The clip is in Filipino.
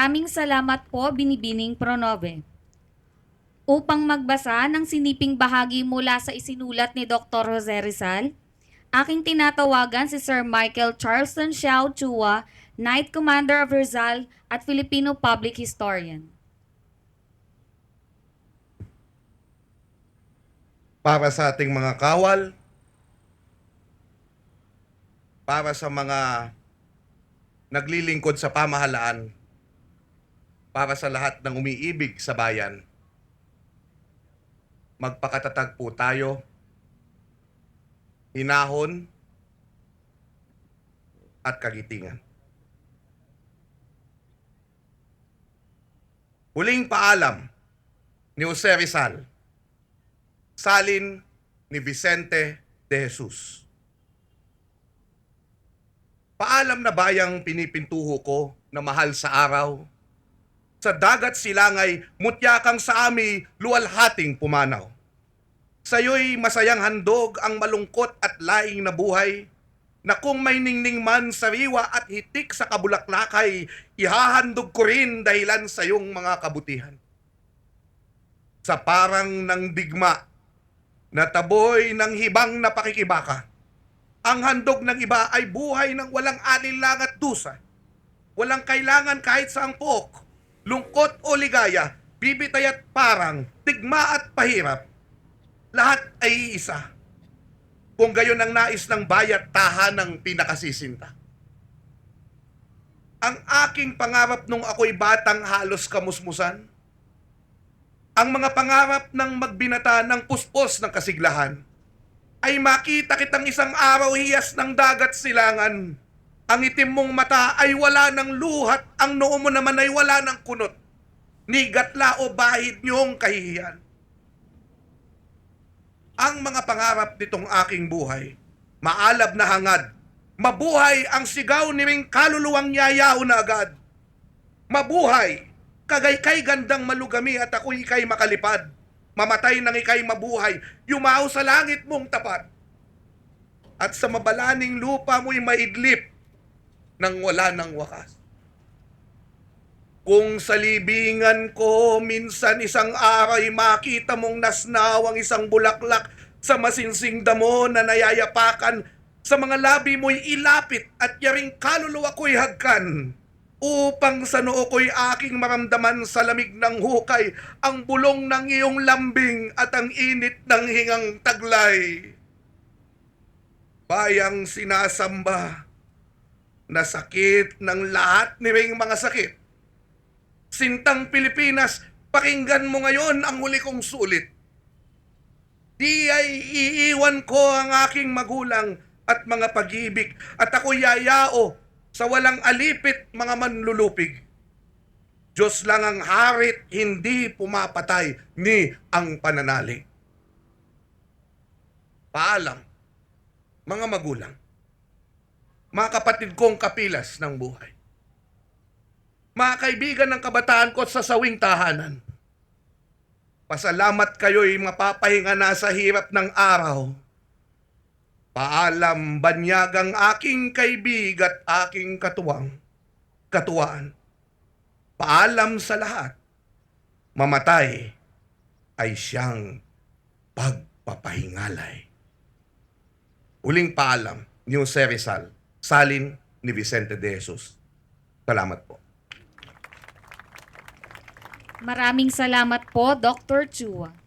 Maraming salamat po, Binibining Pronove. Upang magbasa ng siniping bahagi mula sa isinulat ni Dr. Jose Rizal, aking tinatawagan si Sir Michael Charleston Xiao Chua, Knight Commander of Rizal at Filipino Public Historian. para sa ating mga kawal, para sa mga naglilingkod sa pamahalaan, para sa lahat ng umiibig sa bayan. Magpakatatag po tayo, hinahon, at kagitingan. Huling paalam ni Jose Rizal salin ni Vicente de Jesus. Paalam na bayang pinipintuho ko na mahal sa araw. Sa dagat silangay, mutyakang sa ami, luwalhating pumanaw. Sa'yo'y masayang handog ang malungkot at laing na buhay, na kung may ningning man sariwa at hitik sa kabulaklakay, ihahandog ko rin dahilan sa iyong mga kabutihan. Sa parang ng digma, nataboy ng hibang na pakikibaka. Ang handog ng iba ay buhay ng walang alinlang at dusa. Walang kailangan kahit sa angpok, lungkot o ligaya, bibitay at parang, tigma at pahirap. Lahat ay isa. Kung gayon ang nais ng bayat tahan ng pinakasisinta. Ang aking pangarap nung ako'y batang halos kamusmusan, ang mga pangarap ng magbinata ng puspos ng kasiglahan ay makita kitang isang araw hiyas ng dagat silangan. Ang itim mong mata ay wala ng luhat, ang noo mo naman ay wala ng kunot. Ni gatla o bahid niyong kahihiyan. Ang mga pangarap nitong aking buhay, maalab na hangad, mabuhay ang sigaw ni Ming kaluluwang yayaw na agad. Mabuhay kagay kay gandang malugami at ako ikay makalipad. Mamatay nang ikay mabuhay, yumao sa langit mong tapat. At sa mabalaning lupa mo'y maidlip nang wala ng wakas. Kung sa libingan ko minsan isang aray makita mong nasnawang isang bulaklak sa masinsing damo na nayayapakan, sa mga labi mo'y ilapit at yaring kaluluwa ko'y hagkan upang sa noo ko'y aking maramdaman sa lamig ng hukay ang bulong ng iyong lambing at ang init ng hingang taglay. Bayang sinasamba na sakit ng lahat ni mga sakit. Sintang Pilipinas, pakinggan mo ngayon ang huli kong sulit. Di ay iiwan ko ang aking magulang at mga pag-ibig at ako yayao sa walang alipit mga manlulupig. Diyos lang ang harit, hindi pumapatay ni ang pananalig. Paalam, mga magulang, mga kapatid kong kapilas ng buhay, mga kaibigan ng kabataan ko sa sawing tahanan, pasalamat kayo'y mapapahinga na sa hirap ng araw. Paalam banyagang aking kaibig at aking katuwang, katuwaan. Paalam sa lahat, mamatay ay siyang pagpapahingalay. Uling paalam ni Jose Rizal, salin ni Vicente de Jesus. Salamat po. Maraming salamat po, Dr. Chua.